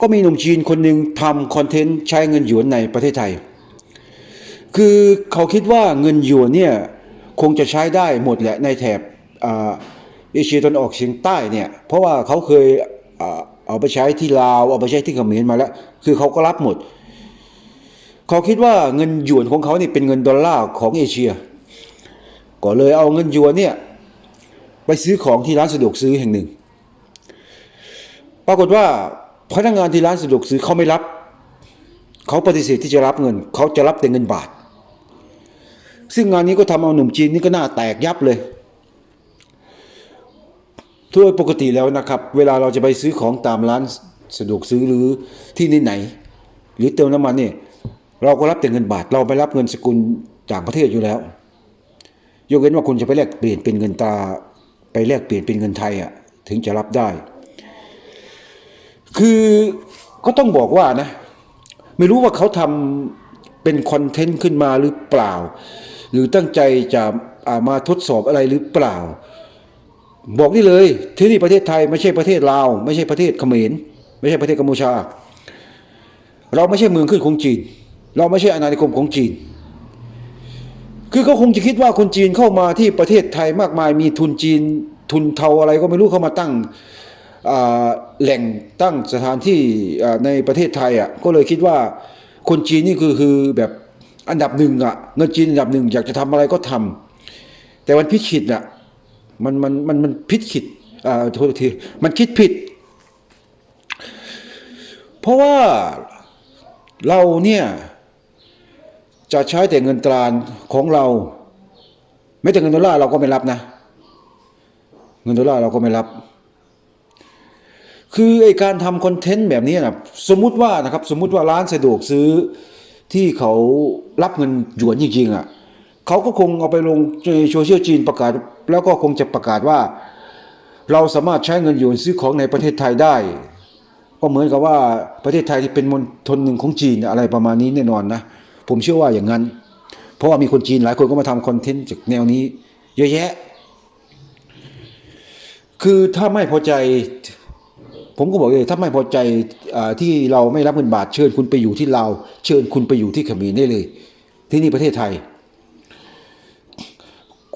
ก็มีหนุ่มจีนคนหนึ่งทำคอนเทนต์ใช้เงินหยวนในประเทศไทย คือเขาคิดว่าเงินหยวนเนี่ยคงจะใช้ได้หมดแหละในแถบเอเชียตะวันออกเฉียงใต้เนี่ยเพราะว่าเขาเคยเอาไปใช้ที่ลาวเอาไปใช้ที่เขมรมาแล้ว คือเขาก็รับหมด เขาคิดว่าเงินหยวนของเขาเนี่เป็นเงินดอลลาร์ของเอเชีย ก็เลยเอาเงินหยวนเนี่ยไปซื้อของที่ร้านสะดวกซื้อแห่งหนึ่ง ปรากฏว่า พนักงานที่ร้านสะดวกซื้อเขาไม่รับ เขาปฏิเสธที่จะรับเงิน เขาจะรับแต่เงินบาท ซึ่งงานนี้ก็ทำเอาหนุ่มจีนนี่ก็หน้าแตกยับเลยทั่วปกติแล้วนะครับ เวลาเราจะไปซื้อของตามร้านสะดวกซื้อหรือที่ไหนๆหรือเติมน้ำมันเนี่ยเราก็รับแต่เงินบาท เราไม่รับเงินสกุลต่างประเทศอยู่แล้ว ยกเว้นว่าคุณจะไปแลกเปลี่ยนเป็นเงินตาไปแลกเปลี่ยนเป็นเงินไทยอะถึงจะรับได้ คือก็ต้องบอกว่านะ ไม่รู้ว่าเขาทำเป็นคอนเทนต์ขึ้นมาหรือเปล่า หรือตั้งใจจะามาทดสอบอะไรหรือเปล่า บอกได้เลยที่นี่ประเทศไทยไม่ใช่ประเทศลาว ไม่ใช่ประเทศเขมรไม่ใช่ประเทศกัมพูชา เราไม่ใช่เมืองขึ้นของจีน เราไม่ใช่อาณานิคมของจีน คือเขาคงจะคิดว่าคนจีนเข้ามาที่ประเทศไทยมากมายมีทุนจีน ทุนเทาอะไรก็ไม่รู้เข้ามาตั้ง แหล่งตั้งสถานที่ในประเทศไทยอะก็เลยคิดว่าคนจีนนี่คือคือแบบอันดับหนึ่งอะเงินจีนอันดับหนึ่งอยากจะทำอะไรก็ทำแต่มันพิชิตอะมันมันมันมันพิชิตอ่าโทษทีมันคิดผิด เพราะว่าเราเนี่ยจะใช้แต่เงินตราของเราไม่แต่เงินดอลลาร์เราก็ไม่รับนะ เงินดอลลาร์เราก็ไม่รับ คือไอการทำคอนเทนต์แบบนี้นะสมมุติว่านะครับสมมุติว่าร้านสะดวกซื้อที่เขารับเงินหยวนจริงๆอะเขาก็คงเอาไปลงในโซเชียลจีนประกาศ แล้วก็คงจะประกาศว่า เราสามารถใช้เงินหยวนซื้อของในประเทศไทยได้ ก็เหมือนกับว่าประเทศไทยที่เป็นมณฑลหนึ่งของจีนอะไรประมาณนี้แน่นอนนะผมเชื่อว่าอย่างนั้น เพราะว่ามีคนจีนหลายคนก็มาทำคอนเทนต์จากแนวนี้ เยอะแยะ คือถ้าไม่พอใจ ผมก็บอกเลยถ้าไม่พอใจอที่เราไม่รับเงินบาทเชิญคุณไปอยู่ที่ลาวเชิญคุณไปอยู่ที่เขมรได้เลย ที่นี่ประเทศไทย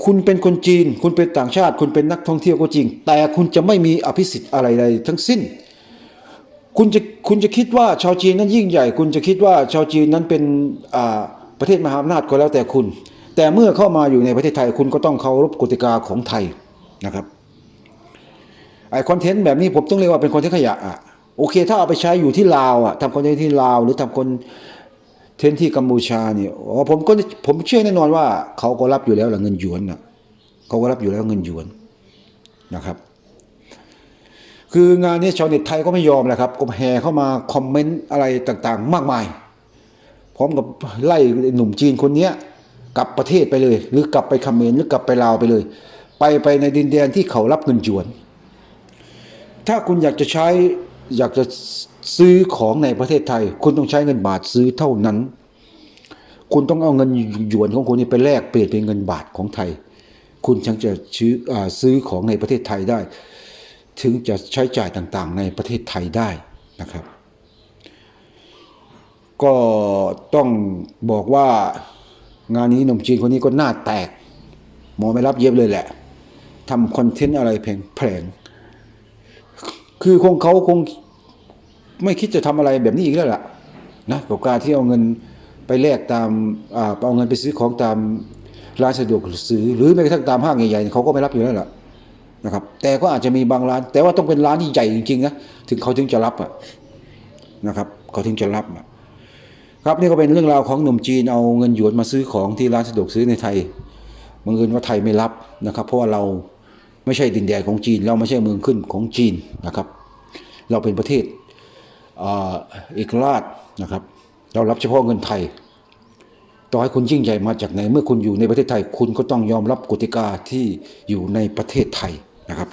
คุณเป็นคนจีน คุณเป็นต่างชาติ คุณเป็นนักท่องเที่ยวก็จริง แต่คุณจะไม่มีอภิสิทธิ์อะไรใดทั้งสิ้น คุณจะคุณจะคิดว่าชาวจีนนั้นยิ่งใหญ่ คุณจะคิดว่าชาวจีนนั้นเป็นประเทศมหาอำนาจก็แล้วแต่คุณ แต่เมื่อเข้ามาอยู่ในประเทศไทยคุณก็ต้องเคารพกติกาของไทยนะครับ ไอคอนเทนต์แบบนี้ผมต้องเรียกว่าเป็นคอนเทนต์ขยะอะโอเค ถ้าเอาไปใช้อยู่ที่ลาวอะทำคอนเทนต์ที่ลาว หรือทำคอนเทนต์ที่กัมพูชาเนี่ยอ๋อผมก็ผมเชื่อแน่นอนว่าเขาก็รับอยู่แล้วแหละเงินหยวนนะเขาก็รับอยู่แล้วเงินหยวนนะครับ คืองานนี้ชาวเน็ตไทยก็ไม่ยอมแหละครับก็แห่เข้ามาคอมเมนต์อะไรต่างๆ มากมาย พร้อมกับไล่หนุ่มจีนคนเนี้ยกลับประเทศไปเลย หรือกลับไปคเขมรหรือกลับไปลาวไปเลย ไปไปในดินแดนที่เขารับเงินหยวน ถ้าคุณอยากจะใช้อยากจะซื้อของในประเทศไทย คุณต้องใช้เงินบาทซื้อเท่านั้น คุณต้องเอาเงินหยวนของคุณนี่ไปแลกเปลี่ยนเป็นเงินบาทของไทย คุณจึงจะซื้อซื้อของในประเทศไทยได้ ถึงจะใช้จ่ายต่างๆ ในประเทศไทยได้นะครับ ก็ต้องบอกว่างานนี้หนุ่มจีนคนนี้ก็หน้าแตก หมอไม่รับเย็บเลยแหละทำคอนเทนต์อะไรแผลง คือคงเขาคงไม่คิดจะทำอะไรแบบนี้อีกแล้วล่ะนะกับการที่เอาเงินไปแลกตามอเอาเงินไปซื้อของตามร้านสะดวกซื้อหรือแม้กระทั่งตามห้างใหญ่ๆเขาก็ไม่รับอยู่แล้วล่ะนะครับ แต่ก็อาจจะมีบางร้าน แต่ว่าต้องเป็นร้านที่ใหญ่จริงๆนะถึงเขาถึงจะรับอะนะครับ เขาถึงจะรับอะครับนี่ก็เป็นเรื่องราวของหนุ่มจีนเอาเงินหยวนมาซื้อของที่ร้านสะดวกซื้อในไทยบังเอิญว่าไทยไม่รับนะครับ เพราะว่าเราไม่ใช่ดินแดนของจีน เราไม่ใช่เมืองขึ้นของจีนนะครับ เราเป็นประเทศเอกราชนะครับ เรารับเฉพาะเงินไทย ต่อให้คุณยิ่งใหญ่มาจากไหน เมื่อคุณอยู่ในประเทศไทย คุณก็ต้องยอมรับกติกาที่อยู่ในประเทศไทยนะครับ